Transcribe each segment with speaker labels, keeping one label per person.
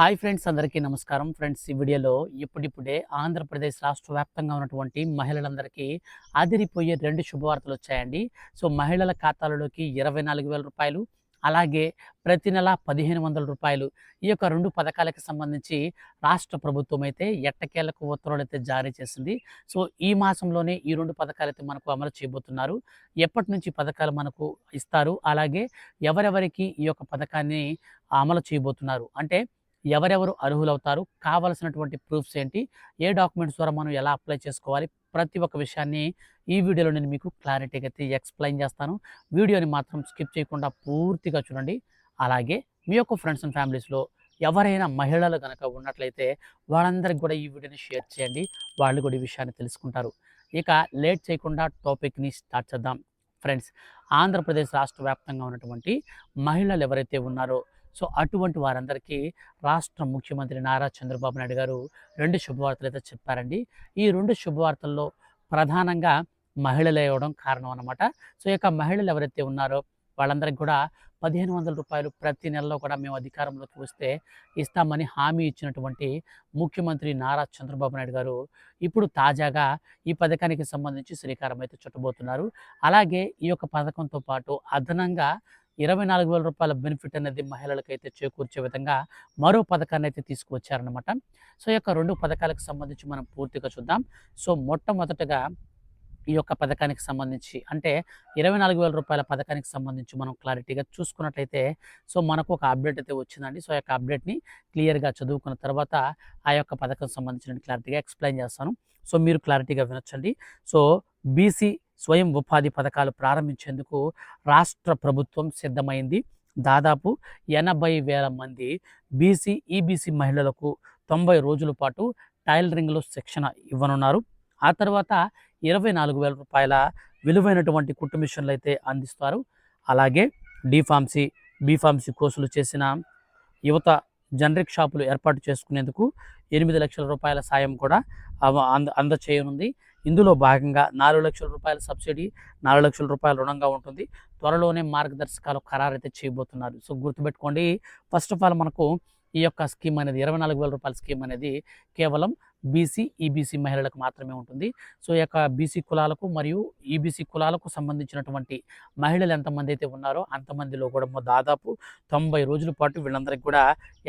Speaker 1: Hi friends అందరికీ నమస్కారం. Friends ఈ వీడియోలో ఇప్పుడిప్పుడే ఆంధ్రప్రదేశ్ రాష్ట్ర వ్యాప్తంగా ఉన్నటువంటి మహిళలందరికీ అదిరిపోయే రెండు శుభవార్తలు వచ్చాయండి. సో మహిళల ఖాతాలలోకి ఇరవై నాలుగు వేల రూపాయలు అలాగే ప్రతి నెల పదిహేను వందల రూపాయలు. ఈ యొక్క రెండు పథకాలకు సంబంధించి రాష్ట్ర ప్రభుత్వం అయితే ఎట్టకేలకు ఉత్తర్వులు అయితే జారీ చేసింది. సో ఈ మాసంలోనే ఈ రెండు పథకాలు అయితే మనకు అమలు చేయబోతున్నారు. ఎప్పటి నుంచి పథకాలు మనకు ఇస్తారు? అలాగే ఎవరెవరికి ఈ యొక్క పథకాన్ని అమలు చేయబోతున్నారు? అంటే ఎవరెవరు అర్హులవుతారు కావలసినటువంటి ప్రూఫ్స్ ఏంటి ఏ డాక్యుమెంట్స్ ద్వారా మనం ఎలా అప్లై చేసుకోవాలి ప్రతి ఒక్క విషయాన్ని ఈ వీడియోలో నేను మీకు క్లారిటీగా అయితే ఎక్స్ప్లెయిన్ చేస్తాను. వీడియోని మాత్రం స్కిప్ చేయకుండా పూర్తిగా చూడండి. అలాగే మీ యొక్క ఫ్రెండ్స్ అండ్ ఫ్యామిలీస్లో ఎవరైనా మహిళలు కనుక ఉన్నట్లయితే వాళ్ళందరికీ కూడా ఈ వీడియోని షేర్ చేయండి. వాళ్ళు కూడా ఈ విషయాన్ని తెలుసుకుంటారు. ఇక లేట్ చేయకుండా టాపిక్ని స్టార్ట్ చేద్దాం. ఫ్రెండ్స్ ఆంధ్రప్రదేశ్ రాష్ట్ర వ్యాప్తంగా ఉన్నటువంటి మహిళలు ఎవరైతే ఉన్నారో సో అటువంటి వారందరికీ రాష్ట్ర ముఖ్యమంత్రి నారా చంద్రబాబు నాయుడు గారు రెండు శుభవార్తలు అయితే చెప్పారండి. ఈ రెండు శుభవార్తల్లో ప్రధానంగా మహిళలు ఇవ్వడం కారణం అన్నమాట. సో ఈ యొక్క మహిళలు ఎవరైతే ఉన్నారో వాళ్ళందరికీ కూడా పదిహేను వందల రూపాయలు ప్రతి నెలలో కూడా మేము అధికారంలోకి వస్తే ఇస్తామని హామీ ఇచ్చినటువంటి ముఖ్యమంత్రి నారా చంద్రబాబు నాయుడు గారు ఇప్పుడు తాజాగా ఈ పథకానికి సంబంధించి శ్రీకారం అయితే చుట్టబోతున్నారు. అలాగే ఈ యొక్క పథకంతో పాటు అదనంగా ఇరవై నాలుగు వేల రూపాయల బెనిఫిట్ అనేది మహిళలకైతే చేకూర్చే విధంగా మరో పథకాన్ని అయితే తీసుకువచ్చారనమాట సో ఈ యొక్క రెండు పథకాలకు సంబంధించి మనం పూర్తిగా చూద్దాం. సో మొట్టమొదటగా ఈ యొక్క పథకానికి సంబంధించి అంటే ఇరవై నాలుగు వేల రూపాయల పథకానికి సంబంధించి మనం క్లారిటీగా చూసుకున్నట్లయితే సో మనకు ఒక అప్డేట్ అయితే వచ్చిందండి. సో ఆ యొక్క అప్డేట్ని క్లియర్గా చదువుకున్న తర్వాత ఆ యొక్క పథకం సంబంధించిన క్లారిటీగా ఎక్స్ప్లెయిన్ చేస్తాను. సో మీరు క్లారిటీగా వినొచ్చండి. సో బీసీ స్వయం ఉపాధి పథకాలు ప్రారంభించేందుకు రాష్ట్ర ప్రభుత్వం సిద్ధమైంది. దాదాపు ఎనభై వేల మంది బీసీ ఈబీసీ మహిళలకు తొంభై రోజుల పాటు టైలరింగ్లో శిక్షణ ఇవ్వనున్నారు. ఆ తర్వాత ఇరవై నాలుగు వేల రూపాయల విలువైనటువంటి కుటుంబిషన్లు అయితే అందిస్తారు. అలాగే డిఫార్మసీ బీఫార్మసీ కోర్సులు చేసిన యువత జనరిక్ షాపులు ఏర్పాటు చేసుకునేందుకు ఎనిమిది లక్షల రూపాయల సాయం కూడా అవ- అంద అందచేయనుంది. ఇందులో భాగంగా నాలుగు లక్షల రూపాయల సబ్సిడీ నాలుగు లక్షల రూపాయల రుణంగా ఉంటుంది. త్వరలోనే మార్గదర్శకాలు ఖరారు అయితే చేయబోతున్నారు. సో గుర్తుపెట్టుకోండి ఫస్ట్ ఆఫ్ ఆల్ మనకు ఈ యొక్క స్కీమ్ అనేది ఇరవై నాలుగు వేల రూపాయల స్కీమ్ అనేది కేవలం బీసీ ఈబీసీ మహిళలకు మాత్రమే ఉంటుంది. సో ఈ యొక్క బీసీ కులాలకు మరియు ఈబీసీ కులాలకు సంబంధించినటువంటి మహిళలు ఎంతమంది అయితే ఉన్నారో అంతమందిలో కూడా దాదాపు తొంభై రోజుల పాటు వీళ్ళందరికీ కూడా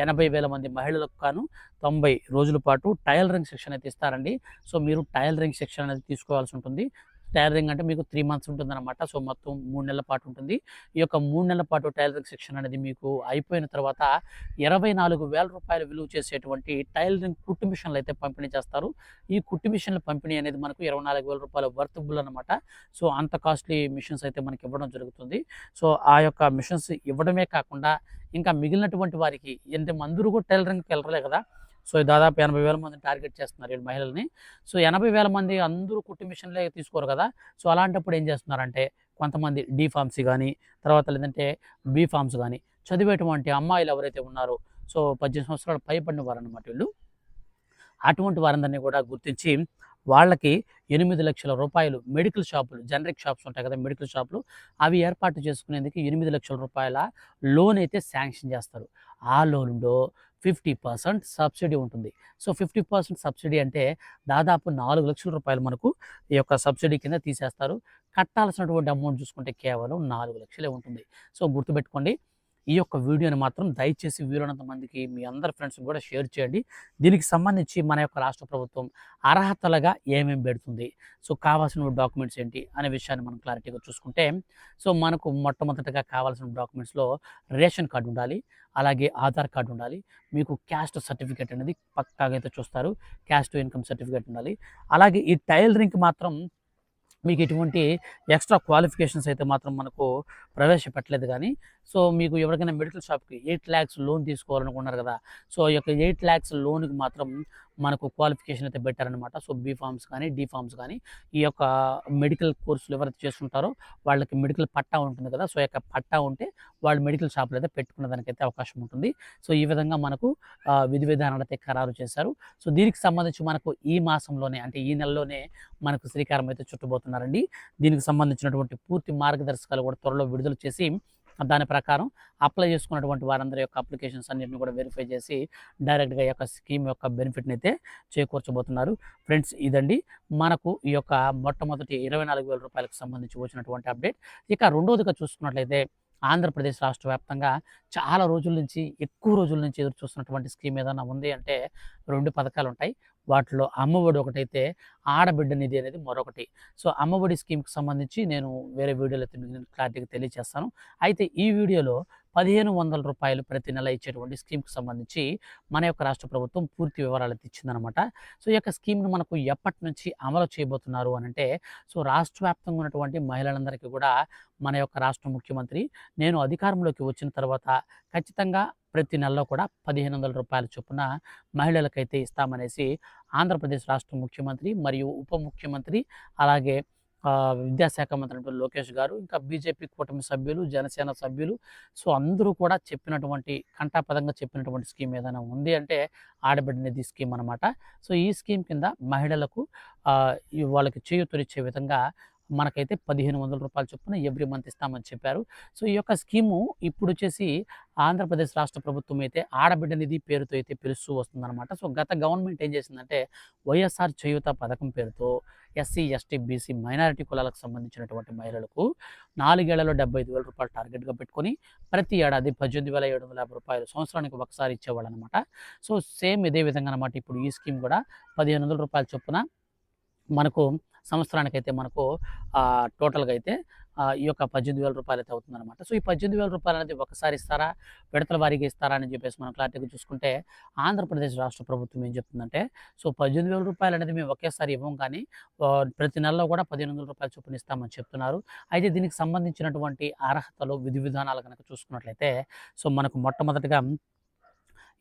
Speaker 1: ఎనభై వేల మంది మహిళలకు గాను తొంభై రోజుల పాటు టైలరింగ్ శిక్షణ అయితే ఇస్తారండి. సో మీరు టైలరింగ్ శిక్షణ అనేది తీసుకోవాల్సి ఉంటుంది. టైలరింగ్ అంటే మీకు త్రీ మంత్స్ ఉంటుందన్నమాట. సో మొత్తం మూడు నెలల పాటు ఉంటుంది. ఈ యొక్క మూడు నెలల పాటు టైలరింగ్ శిక్షణ అనేది మీకు అయిపోయిన తర్వాత ఇరవై నాలుగు వేల రూపాయలు విలువ చేసేటువంటి టైలరింగ్ కుట్టు మిషన్లు అయితే పంపిణీ చేస్తారు. ఈ కుట్టు మిషన్ల పంపిణీ అనేది మనకు ఇరవై నాలుగు వేల రూపాయల వర్తబుల్ అనమాట సో అంత కాస్ట్లీ మిషన్స్ అయితే మనకి ఇవ్వడం జరుగుతుంది. సో ఆ యొక్క మిషన్స్ ఇవ్వడమే కాకుండా ఇంకా మిగిలినటువంటి వారికి ఎంత మందరు కూడా టైలరింగ్కి వెళ్ళలే కదా. సో దాదాపు ఎనభై వేల మంది టార్గెట్ చేస్తున్నారు ఈ మహిళల్ని. సో ఎనభై వేల మంది అందరూ కుట్టి మిషన్లే తీసుకోరు కదా. సో అలాంటప్పుడు ఏం చేస్తున్నారంటే కొంతమంది డి ఫార్మ్సీ కానీ తర్వాత లేదంటే బీ ఫార్మ్స్ కానీ చదివేటువంటి అమ్మాయిలు ఎవరైతే ఉన్నారో సో పద్దెనిమిది సంవత్సరాలు పైబడిన వారు అనమాట వీళ్ళు. అటువంటి వారందరినీ కూడా గుర్తించి వాళ్ళకి ఎనిమిది లక్షల రూపాయలు మెడికల్ షాపులు జనరిక్ షాప్స్ ఉంటాయి కదా మెడికల్ షాపులు అవి ఏర్పాటు చేసుకునేందుకు ఎనిమిది లక్షల రూపాయల లోన్ అయితే శాంక్షన్ చేస్తారు. ఆ లోన్లో ఫిఫ్టీ పర్సెంట్ సబ్సిడీ ఉంటుంది. సో ఫిఫ్టీ పర్సెంట్ సబ్సిడీ అంటే దాదాపు నాలుగు లక్షల రూపాయలు మనకు ఈ యొక్క సబ్సిడీ కింద తీసేస్తారు. కట్టాల్సినటువంటి అమౌంట్ చూసుకుంటే కేవలం నాలుగు లక్షలే ఉంటుంది. సో గుర్తుపెట్టుకోండి. ఈ యొక్క వీడియోని మాత్రం దయచేసి వీలైనంత మందికి మీ అందరి ఫ్రెండ్స్ కూడా షేర్ చేయండి. దీనికి సంబంధించి మన యొక్క రాష్ట్ర ప్రభుత్వం అర్హతలుగా ఏమేమి పెడుతుంది? సో కావాల్సిన డాక్యుమెంట్స్ ఏంటి? అనే విషయాన్ని మనం క్లారిటీగా చూసుకుంటే సో మనకు మొట్టమొదటిగా కావాల్సిన డాక్యుమెంట్స్లో రేషన్ కార్డు ఉండాలి అలాగే ఆధార్ కార్డు ఉండాలి మీకు క్యాస్ట్ సర్టిఫికేట్ అనేది పక్కాగా అయితే చూస్తారు క్యాస్ట్ ఇన్కమ్ సర్టిఫికేట్ ఉండాలి అలాగే ఈ టైలరింగ్కి మాత్రం మీకు ఎటువంటి ఎక్స్ట్రా క్వాలిఫికేషన్స్ అయితే మాత్రం మనకు ప్రవేశపెట్టలేదు కానీ సో మీకు ఎవరికైనా మెడికల్ షాప్కి ఎయిట్ ల్యాక్స్ లోన్ తీసుకోవాలనుకున్నారు కదా సో ఈ యొక్క ఎయిట్ ల్యాక్స్ లోన్కి మాత్రం మనకు క్వాలిఫికేషన్ అయితే పెట్టారనమాట సో బీ ఫార్మ్స్ కానీ డి ఫార్మ్స్ కానీ ఈ యొక్క మెడికల్ కోర్సులు ఎవరైతే చేస్తుంటారో వాళ్ళకి మెడికల్ పట్టా ఉంటుంది కదా సో ఈ యొక్క పట్టా ఉంటే వాళ్ళు మెడికల్ షాపులు అయితే పెట్టుకునే దానికైతే అవకాశం ఉంటుంది. సో ఈ విధంగా మనకు విధి విధానాలు అయితే ఖరారు చేశారు. సో దీనికి సంబంధించి మనకు ఈ మాసంలోనే అంటే ఈ నెలలోనే మనకు శ్రీకారం అయితే చుట్టబోతున్నారండి. దీనికి సంబంధించినటువంటి పూర్తి మార్గదర్శకాలు కూడా త్వరలో విడుదల చేసి దాని ప్రకారం అప్లై చేసుకున్నటువంటి వారందరి యొక్క అప్లికేషన్స్ అన్నింటిని కూడా వెరిఫై చేసి డైరెక్ట్గా ఈ యొక్క స్కీమ్ యొక్క బెనిఫిట్ని అయితే చేకూర్చబోతున్నారు. ఫ్రెండ్స్ ఇదండి. మనకు ఈ యొక్క మొట్టమొదటి ఇరవై నాలుగు వేల రూపాయలకు సంబంధించి వచ్చినటువంటి అప్డేట్ ఇక రెండోదిగా చూసుకున్నట్లయితే ఆంధ్రప్రదేశ్ రాష్ట్ర వ్యాప్తంగా చాలా రోజుల నుంచి ఎక్కువ రోజుల నుంచి ఎదురు చూస్తున్నటువంటి స్కీమ్ ఏదైనా ఉంది అంటే రెండు పథకాలు ఉంటాయి. వాటిలో అమ్మఒడి ఒకటైతే ఆడబిడ్డ నిధి అనేది మరొకటి. సో అమ్మఒడి స్కీమ్కి సంబంధించి నేను వేరే వీడియోలో అయితే మీకు క్లారిటీగా తెలియజేస్తాను అయితే ఈ వీడియోలో పదిహేను వందల రూపాయలు ప్రతి నెల ఇచ్చేటువంటి స్కీమ్కి సంబంధించి మన యొక్క రాష్ట్ర ప్రభుత్వం పూర్తి వివరాలు ఇచ్చిందనమాట సో ఈ యొక్క స్కీమ్ను మనకు ఎప్పటి నుంచి అమలు చేయబోతున్నారు అని అంటే సో రాష్ట్ర వ్యాప్తంగా ఉన్నటువంటి మహిళలందరికీ కూడా మన యొక్క రాష్ట్ర ముఖ్యమంత్రి నేను అధికారంలోకి వచ్చిన తర్వాత ఖచ్చితంగా ప్రతి నెలలో కూడా పదిహేను వందల రూపాయల చొప్పున మహిళలకైతే ఇస్తామనేసి ఆంధ్రప్రదేశ్ రాష్ట్ర ముఖ్యమంత్రి మరియు ఉప ముఖ్యమంత్రి అలాగే విద్యాశాఖ మంత్రి లోకేష్ గారు ఇంకా బీజేపీ కూటమి సభ్యులు జనసేన సభ్యులు. సో అందరూ కూడా చెప్పినటువంటి కంఠాపదంగా చెప్పినటువంటి స్కీమ్ ఏదైనా ఉంది అంటే ఆడబిడ్డ నిధి స్కీమ్ అనమాట సో ఈ స్కీమ్ కింద మహిళలకు వాళ్ళకి చేయూతనిచ్చే విధంగా మనకైతే పదిహేను వందల రూపాయల చొప్పున ఎవ్రీ మంత్ ఇస్తామని చెప్పారు. సో ఈ యొక్క స్కీము ఇప్పుడు వచ్చేసి ఆంధ్రప్రదేశ్ రాష్ట్ర ప్రభుత్వం అయితే ఆడబిడ్డ నిధి పేరుతో అయితే పిలుస్తూ వస్తుందన్నమాట. సో గత గవర్నమెంట్ ఏం చేసిందంటే వైఎస్ఆర్ చేయూత పథకం పేరుతో ఎస్సీ ఎస్టీ బీసీ మైనారిటీ కులాలకు సంబంధించినటువంటి మహిళలకు నాలుగేళ్ళలో డెబ్బై ఐదు వేల రూపాయలు టార్గెట్గా పెట్టుకొని ప్రతి ఏడాది పద్దెనిమిది వేల ఏడు వందల యాభై రూపాయలు సంవత్సరానికి ఒకసారి ఇచ్చేవాళ్ళు అనమాట సో సేమ్ ఇదే విధంగా అనమాట ఇప్పుడు ఈ స్కీమ్ కూడా పదిహేను వందల రూపాయల చొప్పున మనకు సంవత్సరానికైతే మనకు టోటల్గా అయితే ఈ యొక్క పద్దెనిమిది వేల రూపాయలు అయితే అవుతుందన్నమాట. సో ఈ పద్దెనిమిది వేల రూపాయలు అనేది ఒకసారి ఇస్తారా? విడతల వారీగా ఇస్తారా? అని చెప్పేసి మనం క్లారిటీగా చూసుకుంటే ఆంధ్రప్రదేశ్ రాష్ట్ర ప్రభుత్వం ఏం చెప్తుందంటే సో పద్దెనిమిది వేల రూపాయలు అనేది మేము ఒకేసారి ఇవ్వం కానీ ప్రతి నెలలో కూడా పదిహేను వందల రూపాయలు చొప్పున ఇస్తామని చెప్తున్నారు. అయితే దీనికి సంబంధించినటువంటి అర్హతలు విధి విధానాలు కనుక చూసుకున్నట్లయితే సో మనకు మొట్టమొదటిగా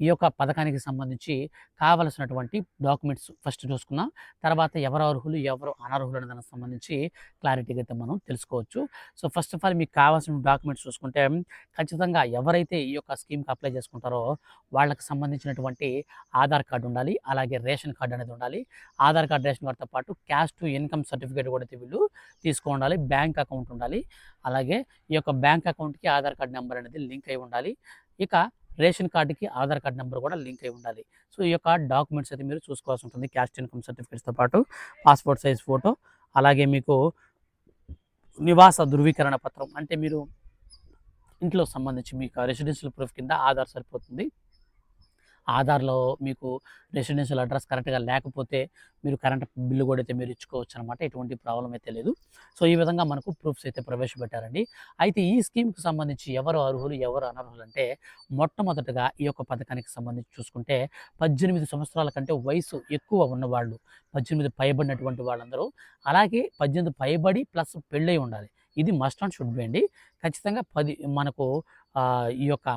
Speaker 1: ఈ యొక్క పథకానికి సంబంధించి కావలసినటువంటి డాక్యుమెంట్స్ ఫస్ట్ చూసుకున్నాం తర్వాత ఎవరు అర్హులు ఎవరు అనర్హులు అనే దానికి సంబంధించి క్లారిటీగా అయితే మనం తెలుసుకోవచ్చు. సో ఫస్ట్ ఆఫ్ ఆల్ మీకు కావాల్సిన డాక్యుమెంట్స్ చూసుకుంటే ఖచ్చితంగా ఎవరైతే ఈ యొక్క స్కీమ్కి అప్లై చేసుకుంటారో వాళ్ళకి సంబంధించినటువంటి ఆధార్ కార్డు ఉండాలి అలాగే రేషన్ కార్డు అనేది ఉండాలి. ఆధార్ కార్డు రేషన్ కార్డుతో పాటు క్యాష్ టు ఇన్కమ్ సర్టిఫికేట్ కూడా అయితే వీళ్ళు తీసుకో ఉండాలి. బ్యాంక్ అకౌంట్ ఉండాలి. అలాగే ఈ యొక్క బ్యాంక్ అకౌంట్కి ఆధార్ కార్డు నెంబర్ అనేది లింక్ అయి ఉండాలి. ఇక రేషన్ కార్డుకి ఆధార్ కార్డు నెంబర్ కూడా లింక్ అయి ఉండాలి. సో ఈ యొక్క డాక్యుమెంట్స్ అయితే మీరు చూసుకోవాల్సి ఉంటుంది. క్యాస్ట్ ఇన్కమ్ సర్టిఫికేట్స్తో పాటు పాస్పోర్ట్ సైజ్ ఫోటో అలాగే మీకు నివాస ధృవీకరణ పత్రం అంటే మీరు ఇంట్లో సంబంధించి మీకు రెసిడెన్షియల్ ప్రూఫ్ కింద ఆధార్ సరిపోతుంది. ఆధార్లో మీకు రెసిడెన్షియల్ అడ్రస్ కరెక్ట్గా లేకపోతే మీరు కరెంట్ బిల్లు కూడా అయితే మీరు ఇచ్చుకోవచ్చు అనమాట ఎటువంటి ప్రాబ్లం అయితే లేదు. సో ఈ విధంగా మనకు ప్రూఫ్స్ అయితే ప్రవేశపెట్టారండి. అయితే ఈ స్కీమ్కి సంబంధించి ఎవరు అర్హులు ఎవరు అనర్హులు అంటే మొట్టమొదటగా ఈ యొక్క పథకానికి సంబంధించి చూసుకుంటే పద్దెనిమిది సంవత్సరాల కంటే వయసు ఎక్కువ ఉన్నవాళ్ళు పద్దెనిమిది పైబడినటువంటి వాళ్ళందరూ అలాగే పద్దెనిమిది పైబడి ప్లస్ పెళ్ళై ఉండాలి. ఇది మస్ట్ అండ్ షుడ్ బి అండి. ఖచ్చితంగా పది మనకు ఈ యొక్క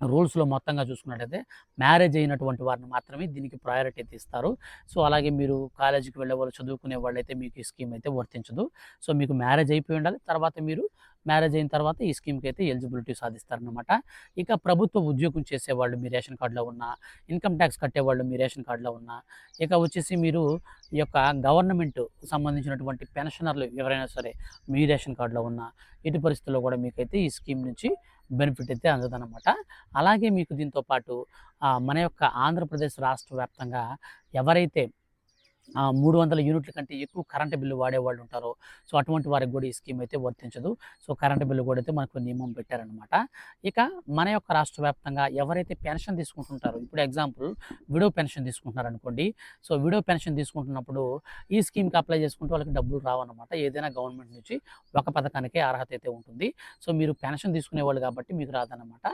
Speaker 1: రూల్స్లో మొత్తంగా చూసుకున్నట్టయితే మ్యారేజ్ అయినటువంటి వారిని మాత్రమే దీనికి ప్రయారిటీ అయితే ఇస్తారు. సో అలాగే మీరు కాలేజీకి వెళ్ళే వాళ్ళు చదువుకునే వాళ్ళైతే మీకు ఈ స్కీమ్ అయితే వర్తించదు. సో మీకు మ్యారేజ్ అయిపోయి ఉండాలి. తర్వాత మీరు మ్యారేజ్ అయిన తర్వాత ఈ స్కీమ్కి అయితే ఎలిజిబిలిటీ సాధిస్తారనమాట ఇక ప్రభుత్వ ఉద్యోగం చేసేవాళ్ళు మీ రేషన్ కార్డులో ఉన్న ఇన్కమ్ ట్యాక్స్ కట్టేవాళ్ళు మీ రేషన్ కార్డులో ఉన్న ఇక వచ్చేసి మీరు ఈ యొక్క గవర్నమెంట్ సంబంధించినటువంటి పెన్షనర్లు ఎవరైనా సరే మీ రేషన్ కార్డులో ఉన్న ఇటు పరిస్థితుల్లో కూడా మీకైతే ఈ స్కీమ్ నుంచి బెనిఫిట్ అయితే అందదన్నమాట అలాగే మీకు దీంతో పాటు మన యొక్క ఆంధ్రప్రదేశ్ రాష్ట్ర వ్యాప్తంగా ఎవరైతే మూడు వందల యూనిట్ల కంటే ఎక్కువ కరెంటు బిల్లు వాడేవాళ్ళు ఉంటారో. సో అటువంటి వారికి కూడా ఈ స్కీమ్ అయితే వర్తించదు. సో కరెంటు బిల్లు కూడా అయితే మనకు నియమం పెట్టారనమాట ఇక మన యొక్క రాష్ట్ర వ్యాప్తంగా ఎవరైతే పెన్షన్ తీసుకుంటుంటారో ఇప్పుడు ఎగ్జాంపుల్ విడో పెన్షన్ తీసుకుంటున్నారు అనుకోండి సో విడో పెన్షన్ తీసుకుంటున్నప్పుడు ఈ స్కీమ్కి అప్లై చేసుకుంటే వాళ్ళకి డబ్బులు రావన్నమాట. ఏదైనా గవర్నమెంట్ నుంచి ఒక పథకానికే అర్హత అయితే ఉంటుంది. సో మీరు పెన్షన్ తీసుకునేవాళ్ళు కాబట్టి మీకు రాదనమాట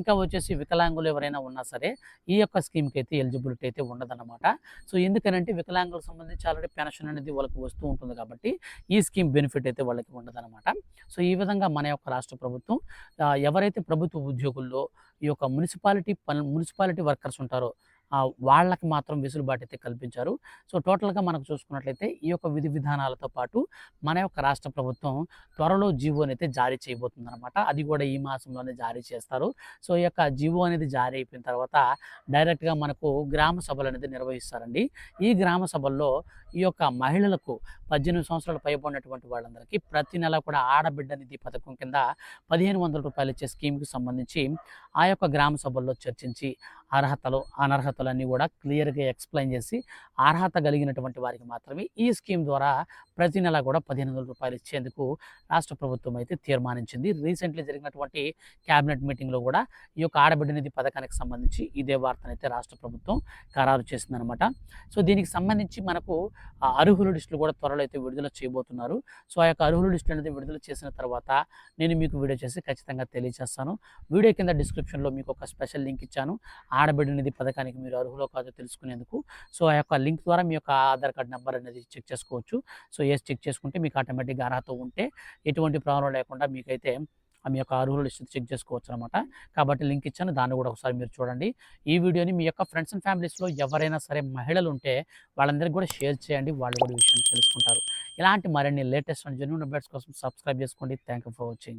Speaker 1: ఇంకా వచ్చేసి వికలాంగులు ఎవరైనా ఉన్నా సరే ఈ యొక్క స్కీమ్కి అయితే ఎలిజిబిలిటీ అయితే ఉండదన్నమాట. సో ఎందుకనంటే వికలాంగులకు సంబంధించి ఆల్రెడీ పెన్షన్ అనేది వాళ్ళకి వస్తూ ఉంటుంది కాబట్టి ఈ స్కీమ్ బెనిఫిట్ అయితే వాళ్ళకి ఉండదన్నమాట. సో ఈ విధంగా మన యొక్క రాష్ట్ర ప్రభుత్వం ఎవరైతే ప్రభుత్వ ఉద్యోగుల్లో ఈ యొక్క మున్సిపాలిటీ పని మున్సిపాలిటీ వర్కర్స్ ఉంటారో వాళ్ళకి మాత్రం వెసులుబాటు అయితే కల్పించారు. సో టోటల్గా మనకు చూసుకున్నట్లయితే ఈ యొక్క విధి విధానాలతో పాటు మన యొక్క రాష్ట్ర ప్రభుత్వం త్వరలో జీవో అయితే జారీ చేయబోతుంది అనమాట అది కూడా ఈ మాసంలోనే జారీ చేస్తారు. సో ఈ యొక్క జీవో అనేది జారీ అయిపోయిన తర్వాత డైరెక్ట్గా మనకు గ్రామ సభలు అనేది నిర్వహిస్తారండి. ఈ గ్రామ సభల్లో ఈ యొక్క మహిళలకు పద్దెనిమిది సంవత్సరాలు పైబడినటువంటి వాళ్ళందరికీ ప్రతి నెల కూడా ఆడబిడ్డ నిధి పథకం కింద పదిహేను వందల రూపాయలు ఇచ్చే స్కీమ్కి సంబంధించి ఆ యొక్క గ్రామ సభల్లో చర్చించి అర్హతలు అనర్హతలు అన్నీ కూడా క్లియర్గా ఎక్స్ప్లెయిన్ చేసి అర్హత కలిగినటువంటి వారికి మాత్రమే ఈ స్కీమ్ ద్వారా ప్రతి నెల కూడా పదిహేను వందల రూపాయలు ఇచ్చేందుకు రాష్ట్ర ప్రభుత్వం అయితే తీర్మానించింది. రీసెంట్లీ జరిగినటువంటి క్యాబినెట్ మీటింగ్లో కూడా ఈ యొక్క ఆడబిడ్డ నిధి పథకానికి సంబంధించి ఇదే వార్తనైతే రాష్ట్ర ప్రభుత్వం ఖరారు చేసిందనమాట సో దీనికి సంబంధించి మనకు ఆ అర్హుల లిస్టులు కూడా త్వరలో అయితే విడుదల చేయబోతున్నారు. సో ఆ యొక్క అర్హుల లిస్టులు అనేది విడుదల చేసిన తర్వాత నేను మీకు వీడియో చేసి ఖచ్చితంగా తెలియజేస్తాను. వీడియో కింద డిస్క్రిప్షన్లో మీకు ఒక స్పెషల్ లింక్ ఇచ్చాను. ఆ నిధి పథకానికి మీరు అర్హులో కాదో తెలుసుకునేందుకు. సో ఆ యొక్క లింక్ ద్వారా మీ యొక్క ఆధార్ కార్డ్ నెంబర్ అనేది చెక్ చేసుకోవచ్చు. సో ఏసి చెక్ చేసుకుంటే మీకు ఆటోమేటిక్గా అర్హత ఉంటే ఎటువంటి ప్రాబ్లం లేకుండా మీకైతే మీ యొక్క అర్హుల లిస్ట్ చెక్ చేసుకోవచ్చు అనమాట కాబట్టి లింక్ ఇచ్చాను దాన్ని కూడా ఒకసారి మీరు చూడండి. ఈ వీడియోని మీ యొక్క ఫ్రెండ్స్ అండ్ ఫ్యామిలీస్లో ఎవరైనా సరే మహిళలు ఉంటే వాళ్ళందరికీ కూడా షేర్ చేయండి వాళ్ళు కూడా విషయాన్ని తెలుసుకుంటారు. ఇలాంటి మరిన్ని లేటెస్ట్ అండ్ జెన్యున్ అప్డేట్స్ కోసం సబ్స్క్రైబ్ చేసుకోండి. Thank you for watching.